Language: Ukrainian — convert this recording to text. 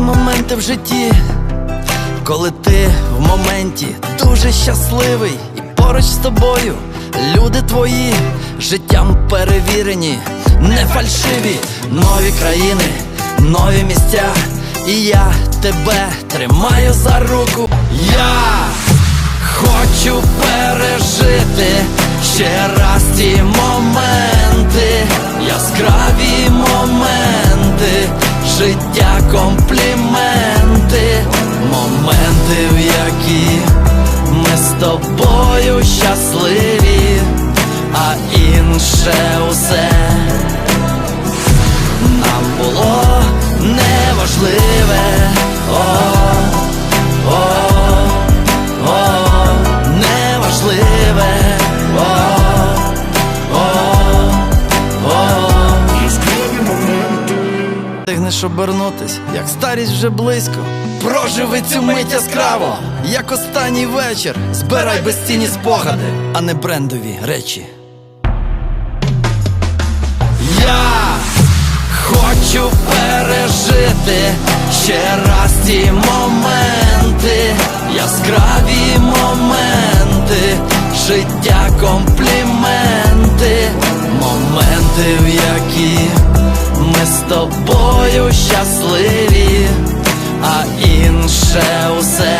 моменти в житті, коли ти в моменті дуже щасливий, і поруч з тобою люди твої життям перевірені, не фальшиві, нові країни, нові місця. І я тебе тримаю за руку. Я хочу пережити ще раз ті тобою щасливі, а інше усе Тигнеш обернутись, як старість вже близько. Проживи цю мить яскраво, як останній вечір. Збирай безцінні спогади, а не брендові речі. Я хочу пережити ще раз ті моменти, яскраві моменти, життя компліменти, моменти, тобою щасливі, а інше усе.